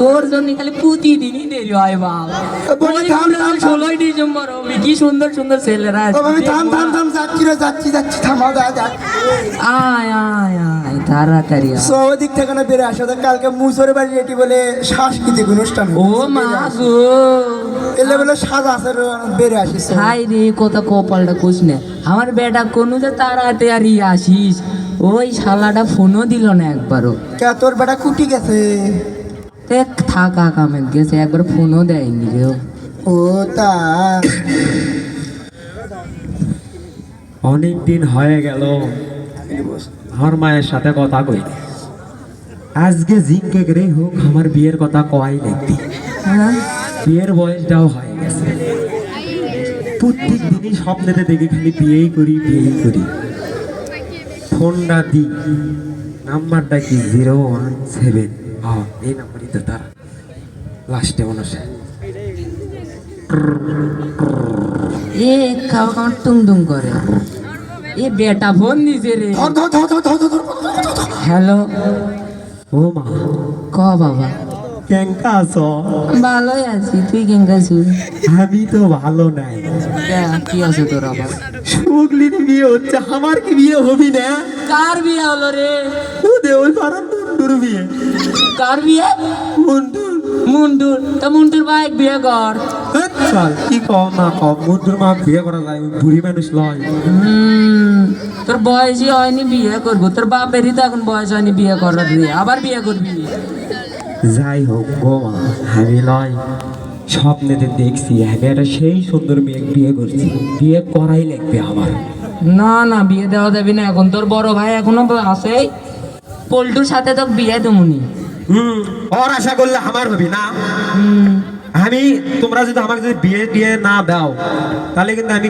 তোর জন্য খালি প্রতিদিনই দেরি হয় বাপ থাম, থাম, থাম। ষোলোই ডিসেম্বর হবে কি সুন্দর সুন্দর ছেলেরা থাম থাম থাম যাচ্ছি রে যাচ্ছি যা আয় আয় আয় তাড়াতাড়ি থেকে না বেড়ে আসো তো কালকে মুসরে বাড়ি এটি বলে সাংস্কৃতিক অনুষ্ঠান ও মা এলে বলে সাজা আছে বেড়ে আসিস হাই রে কত কপালটা নে। আমার বেটা কোনো যে তাড়াতাড়ি আসিস ওই শালাটা ফোনও দিল না একবারও। কে তোর বেটা কুটি গেছে? থাকা কামে গেছে একবার ফোনও দেয়নি রে ও। ও তা অনেক দিন হয়ে গেল আমার মায়ের সাথে কথা কই আজকে জিঙ্কে করে হোক আমার বিয়ের কথা কয় দেখবি হ্যাঁ বিয়ের বয়সটাও হয়ে গেছে প্রত্যেক দিনই স্বপ্নেতে দেখি খালি বিয়েই করি বিয়েই করি ফোনটা দি নাম্বারটা কি জিরো ওয়ান সেভেন হ্যাঁ এই নাম্বারই তো তার লাস্টে মনে হয় এ খাওয়া খাওয়া টুং টুং করে। এ বেটা ফোন দিছে রে। হ্যালো। ও মা। ক বাবা? কেঙ্কা আছো? ভালোই আছি তুই কেঙ্কা আছিস? আমি তো ভালো নাই। কে, কি আছে তোর আবার? সুগলির বিয়ে হচ্ছে আমার কি বিয়ে হবি না? কার বিয়ে হলো রে? মুন্ডুর বিয়ে। কার বিয়ে? মুন্ডুর। মুন্টুর তা মুন্টুর বাইক বিয়ে কর। শাল, কি কম না কম? মুন্ডুর মা বিয়ে করা যায় বুড়ি মানুষ লয়। তোর বয়সই হয়নি বিয়ে করব। তোর বাপেরই তো এখন বয়স হয়নি বিয়ে করার আবার বিয়ে করবি? যাই হোক গো মা আমি লয়। স্বপ্নেতে দেখছি আমি একটা সেই সুন্দর মেয়ে বিয়ে করছি। বিয়ে করাই লাগবে আমার। না না বিয়ে দেওয়া যাবি না। এখন তোর বড় ভাই এখনও আছে? পল্টুর সাথে তো বিয়ে তুমি হুম ওর আশা করলে আমার হবি না। আমি তোমরা যদি আমাকে যদি বিয়ে টিয়ে না দাও তাহলে কিন্তু আমি